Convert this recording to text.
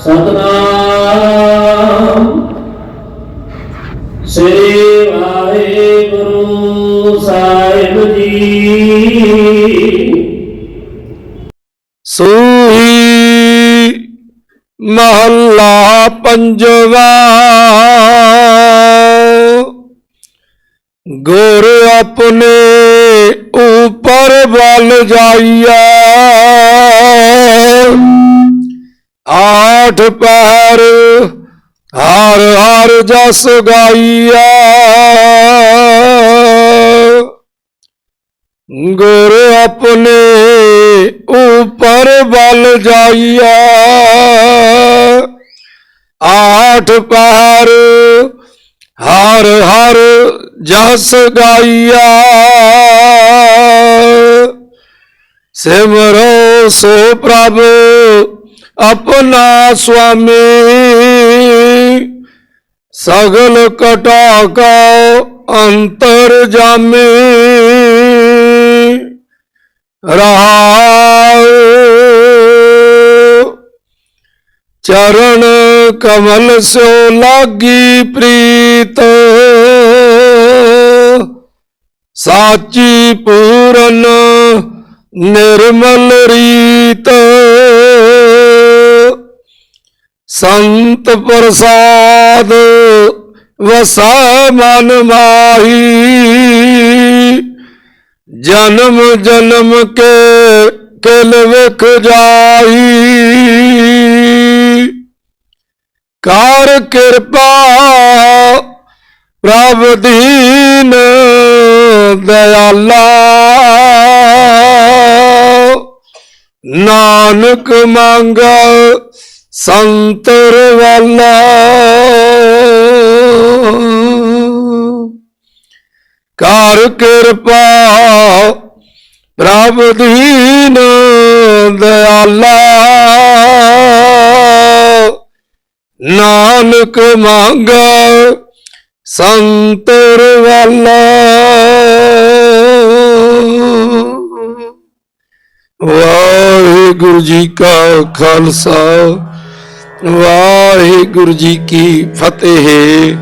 ਸਤਨਾਮ। ਸ੍ਰੀ ਵਾਹਿਗੁਰੂ ਸਾਹਿਬ ਜੀ। ਸੂਹੀ ਮਹੱਲਾ ਪੰਜਵਾ। ਗੁਰ ਆਪਣੇ ਉਪਰ ਵੱਲ ਜਾਈਆ ਆਠ ਪਹਿਰ ਹਰ ਹਰ ਜਸ ਗਾਈਆ ਗੁਰ ਆਪਣੇ ਉਪਰ ਬਲ ਜਾਈਆ ਆਠ ਪਹਿਰ ਹਰ ਹਰ ਜਸ ਗਾਈਆ ਸਿਮਰੋ ਸੋ ਪ੍ਰਭ ਆਪਣਾ ਸੁਆਮੀ। ਸਗਲ ਕਟਾ ਕਾ ਅੰਤਰ ਜਾਮੇ। ਰਹਾਉ ਚਰਨ ਕਮਲ ਸੋ ਲਾਗੀ ਪ੍ਰੀਤ। ਸਾਚੀ ਪੂਰਨ ਨਿਰਮਲ ਰੀ ਸੰਤ ਪ੍ਰਸਾਦ, ਵਸਾ ਮਨ ਮਾਹੀ। ਜਨਮ ਜਨਮ ਕੇ ਕਿਲ ਵਿਖ ਜਾਈ ਕਰ ਕਿਰਪਾ ਪ੍ਰਭ ਦੀਨ ਦਇਆਲਾ। ਨਾਨਕ ਮੰਗਾ ਸੰਤਰ ਵਾਲਾ। ਕਰ ਕਿਰਪਾ ਪ੍ਰਭ ਦੀਨ ਦਇਆਲਾ ਨਾਨਕ ਮੰਗਾ ਸੰਤਰ ਵਾਲਾ। ਵਾਹਿਗੁਰੂ ਜੀ ਕਾ ਖਾਲਸਾ। ਵਾਹਿਗੁਰੂ ਜੀ ਕੀ ਫਤਿਹ।